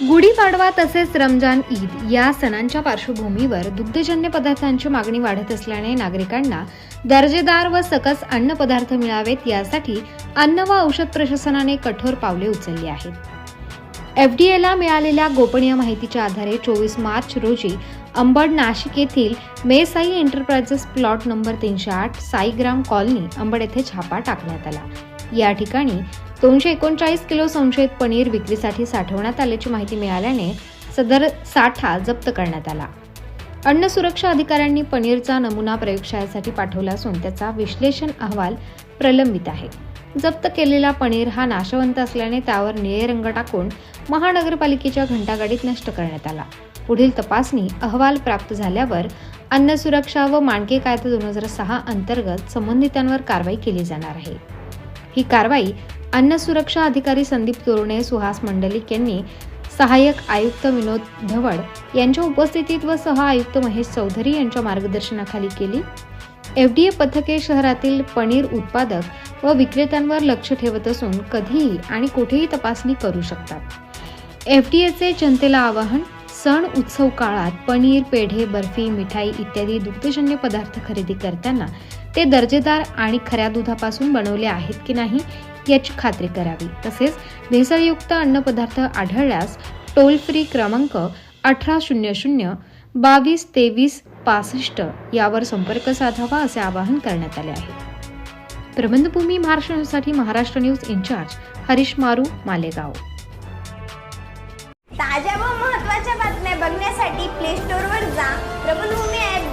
गुढीपाडवा तसेच रमजान ईद या सणांच्या पार्श्वभूमीवर दुग्धजन्य पदार्थांची मागणी वाढत असल्याने नागरिकांना दर्जेदार व सकस अन्न पदार्थ मिळावेत यासाठी अन्न व औषध प्रशासनाने कठोर पावले उचलली आहेत. एफडीएला मिळालेल्या गोपनीय माहितीच्या आधारे चोवीस मार्च रोजी अंबड नाशिक येथील मे साई एंटरप्राइजेस प्लॉट नंबर तीनशे आठ साईग्राम कॉलनी अंबड येथे छापा टाकण्यात आला. या ठिकाणी दोनशे एकोणचाळीस किलो संशयित पनीर विक्रीसाठी साठवण्यात आल्याची माहिती मिळाल्याने सदर साठा जप्त करण्यात आला. अन्न सुरक्षा अधिकाऱ्यांनी पनीरचा नमुना प्रयोगशाळेसाठी पाठवला असून त्याचा विश्लेषण अहवाल प्रलंबित आहे. जप्त केलेला पनीर हा नाशवंत असल्याने त्यावर निळे रंग टाकून महानगरपालिकेच्या घंटागाडीत नष्ट करण्यात आला. पुढील तपासणी अहवाल प्राप्त झाल्यावर अन्न सुरक्षा व मानके कायदा दोन हजार सहा अंतर्गत संबंधितांवर कारवाई केली जाणार आहे. ही कारवाई अन्न सुरक्षा अधिकारी संदीप तोरणे सुहास मंडलिक यांनी सहाय्यक आयुक्त विनोद धवड यांच्या उपस्थितीत व सह आयुक्त महेश चौधरी यांच्या मार्गदर्शनाखाली केली. एफडीए पथके शहरातील पनीर उत्पादक व विक्रेत्यांवर लक्ष ठेवत असून कधीही आणि कुठेही तपासणी करू शकतात. एफडीएचे जनतेला आवाहन सण उत्सव काळात पनीर पेढे बर्फी मिठाई इत्यादी दुग्धजन्य पदार्थ खरेदी करताना ते दर्जेदार आणि खऱ्या दुधापासून बनवले आहेत की नाही याची खात्री करावी. तसेच भेसळयुक्त अन्नपदार्थ आढळल्यास टोल फ्री क्रमांक अठरा शून्य शून्य बावीस तेवीस पासष्ट यावर संपर्क साधावा असे आवाहन करण्यात आले आहे. प्रबंधभूमी महाराष्ट्र न्यूजसाठी महाराष्ट्र न्यूज इन्चार्ज हरीश मारू मालेगाव.